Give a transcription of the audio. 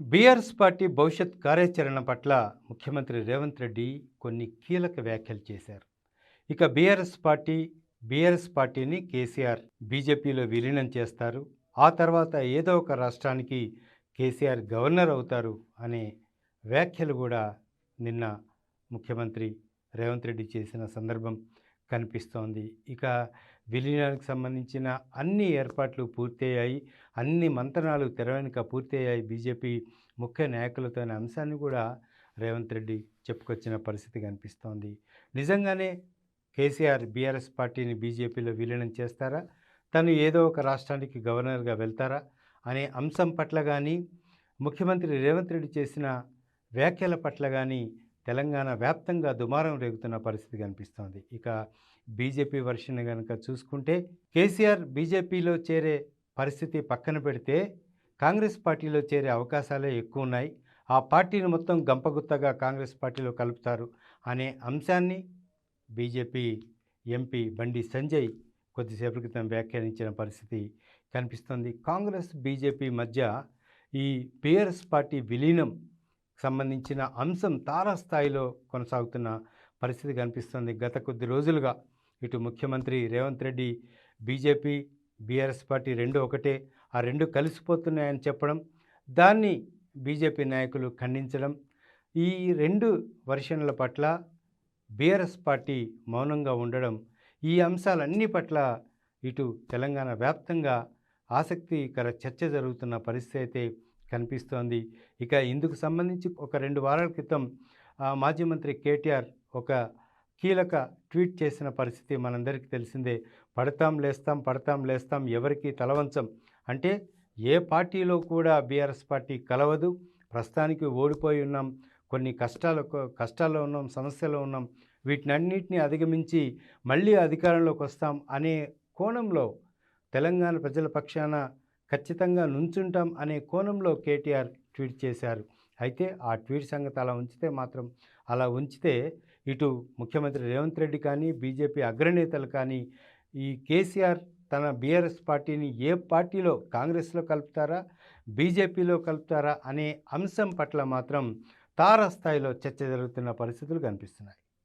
BRS party భవిష్యత్ కార్యాచరణ పట్ల ముఖ్యమంత్రి రేవంత్ రెడ్డి కొన్ని కీలక వ్యాఖ్యలు చేశారు. ఇక బీఆర్ఎస్ పార్టీ బీఆర్ఎస్ పార్టీని కేసీఆర్ బీజేపీలో విలీనం చేస్తారు. ఆ తర్వాత ఏదో ఒక రాష్ట్రానికి కేసీఆర్ గవర్నర్ అవుతారు అనే వ్యాఖ్యలు కూడా నిన్న ముఖ్యమంత్రి రేవంత్ రెడ్డి చేసిన సందర్భం. కనిపిస్తోంది. ఇక విలీనానికి సంబంధించిన అన్ని ఏర్పాట్లు పూర్తయ్యాయి. అన్ని మంత్రణాలు తెరవెనుక పూర్తయ్యాయి. బీజేపీ ముఖ్య నాయకులతో అనే అంశాన్ని కూడా రేవంత్ రెడ్డి చెప్పుకొచ్చిన పరిస్థితి కనిపిస్తోంది. నిజంగానే కేసీఆర్ బీఆర్ఎస్ పార్టీని బీజేపీలో విలీనం చేస్తారా? తను ఏదో ఒక రాష్ట్రానికి గవర్నర్గా వెళ్తారా? అనే అంశం పట్ల కానీ ముఖ్యమంత్రి రేవంత్ రెడ్డి చేసిన వ్యాఖ్యల పట్ల కానీ తెలంగాణ వ్యాప్తంగా దుమారం రేగుతున్న పరిస్థితి కనిపిస్తోంది. ఇక బీజేపీ వర్షన్ కనుక చూసుకుంటే కేసీఆర్ బీజేపీలో చేరే పరిస్థితి పక్కన పెడితే కాంగ్రెస్ పార్టీలో చేరే అవకాశాలే ఎక్కువ ఉన్నాయి ఆ పార్టీని మొత్తం గంపగుత్తగా కాంగ్రెస్ పార్టీలో కలుపుతారు అనే అంశాన్ని బీజేపీ ఎంపీ బండి సంజయ్ కొద్దిసేపటి క్రితం వ్యాఖ్యానించిన పరిస్థితి కనిపిస్తుంది. కాంగ్రెస్ బీజేపీ మధ్య ఈ పిఆర్ఎస్ పార్టీ విలీనం సంబంధించిన అంశం తారాస్థాయిలో కొనసాగుతున్న పరిస్థితి కనిపిస్తుంది. గత కొద్ది రోజులుగా ఇటు ముఖ్యమంత్రి Revanth Reddy BJP BRS party రెండు ఒకటే ఆ రెండు కలిసిపోతున్నాయని చెప్పడం దాన్ని బీజేపీ నాయకులు ఖండించడం ఈ రెండు వర్షన్ల పట్ల బీఆర్ఎస్ పార్టీ మౌనంగా ఉండడం ఈ అంశాలన్నీ పట్ల ఇటు తెలంగాణ వ్యాప్తంగా ఆసక్తికర చర్చ జరుగుతున్న పరిస్థితి అయితే కనిపిస్తోంది. ఇక ఇందుకు సంబంధించి ఒక రెండు వారాల క్రితం మాజీ మంత్రి కేటీఆర్ ఒక కీలక ట్వీట్ చేసిన పరిస్థితి మనందరికీ తెలిసిందే. పడతాం లేస్తాం పడతాం లేస్తాం ఎవరికి తలవంచం అంటే ఏ పార్టీలో కూడా బీఆర్ఎస్ పార్టీ కలవదు. ప్రస్తుతానికి ఓడిపోయి ఉన్నాం. కొన్ని కష్టాలు కష్టాల్లో ఉన్నాం సమస్యలో ఉన్నాం. వీటినన్నింటినీ అధిగమించి మళ్ళీ అధికారంలోకి వస్తాం అనే కోణంలో తెలంగాణ ప్రజల పక్షాన ఖచ్చితంగా నుంచుంటాం అనే కోణంలో కేటీఆర్ ట్వీట్ చేశారు. అయితే ఆ ట్వీట్ సంగతి అలా ఉంచితే మాత్రం అలా ఉంచితే ఇటు ముఖ్యమంత్రి రేవంత్ రెడ్డి కానీ బీజేపీ అగ్రనేతలు కానీ ఈ కేసీఆర్ తన బీఆర్ఎస్ పార్టీని ఏ పార్టీలో కాంగ్రెస్లో కలుపుతారా బీజేపీలో కలుపుతారా అనే అంశం పట్ల మాత్రం తారస్థాయిలో చర్చ జరుగుతున్న పరిస్థితులు కనిపిస్తున్నాయి.